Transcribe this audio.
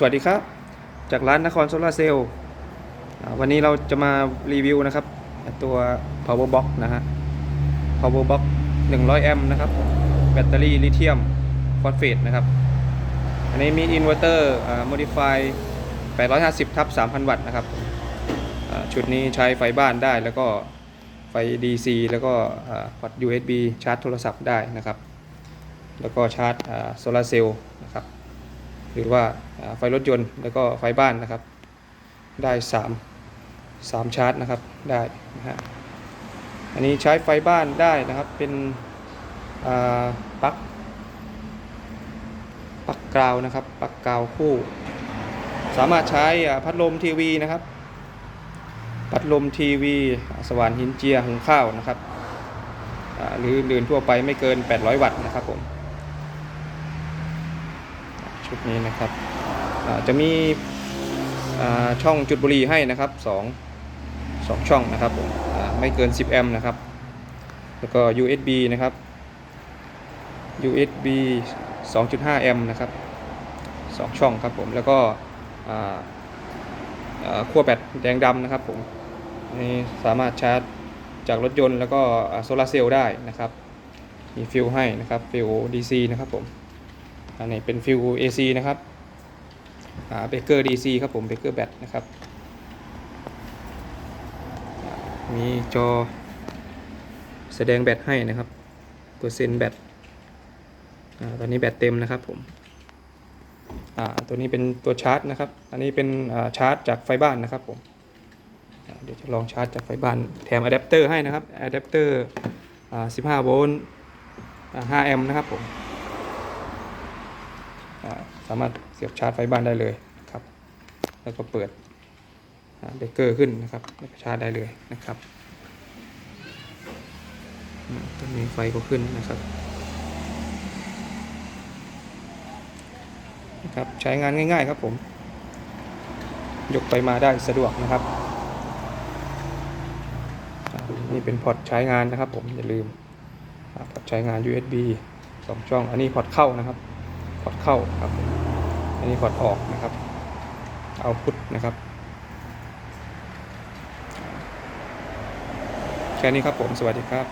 สวัสดีครับ จากร้านนครโซลาร์เซลล์วันนี้เราจะมารีวิวนะครับ ตัว power box นะฮะ power box 100 แอมป์นะครับ แบตเตอรี่ลิเธียมฟอสเฟตนะครับ อันนี้มีอินเวอร์เตอร์ modify 850ทับ3,000 วัตต์นะครับ ชุดนี้ใช้ไฟบ้านได้แล้วก็ไฟ DC แล้วก็พอร์ต USB ชาร์จโทรศัพท์ได้นะครับ แล้วก็ชาร์จโซลาร์เซลล์นะครับ หรือว่าไฟรถยนต์ แล้วก็ไฟบ้านนะครับ ได้ 3 3 ชาร์จนะครับได้นะฮะอันนี้ใช้ไฟบ้านได้นะครับ เป็นปลั๊กปลั๊กกราวนะครับปลั๊กกราวคู่ สามารถใช้พัดลมทีวีนะครับ พัดลมทีวี สว่านหินเจียหุงข้าวนะครับหรืออื่นทั่วไปไม่เกิน 800 วัตต์นะครับผม ชุดนี้นะครับจะมีช่องจุดบุหรี่ให้นะครับ2 2ช่องนะครับผมไม่เกิน 10 แอมป์นะครับ แล้วก็ USB นะครับ USB 2.5 แอมป์นะครับ2ช่องครับผมแล้วก็ขั้วแบตแดงดำนะครับผมนี่สามารถชาร์จจากรถยนต์แล้วก็โซลาเซลล์ได้นะครับ มีฟิลให้นะครับฟิล DC นะครับผม อันนี้เป็นฟิว AC นะครับอ่าเบเกอร์ DC ครับผมเบเกอร์แบตนะครับ มีจอแสดงแบตให้นะครับ เปอร์เซ็นต์แบตอ่าตอนนี้แบตเต็มนะครับผมอ่าตัวนี้เป็นตัวชาร์จนะครับ อันนี้เป็นอ่าชาร์จจากไฟบ้านนะครับผมเดี๋ยวจะลองชาร์จจากไฟบ้าน แถมอะแดปเตอร์ให้นะครับอะแดปเตอร์อ่า15โวลต์อ่า5แอมป์นะครับผม สามารถเสียบชาร์จไฟบ้านได้เลยครับ แล้วก็เปิดเบรกเกอร์ขึ้นนะครับแล้วก็ชาร์จได้เลยนะครับตรงนี้ไฟก็ขึ้นนะครับนะครับ ใช้งานง่าย ๆ ครับผม ยกไปมาได้สะดวกนะครับ นี่เป็นพอร์ตใช้งานนะครับผมอย่าลืมพอร์ตใช้งาน USB สองช่อง อันนี้พอร์ตเข้านะครับ พอร์ตเข้าครับ อันนี้พอร์ตออกนะครับ เอาพุทนะครับ แค่นี้ครับผม สวัสดีครับ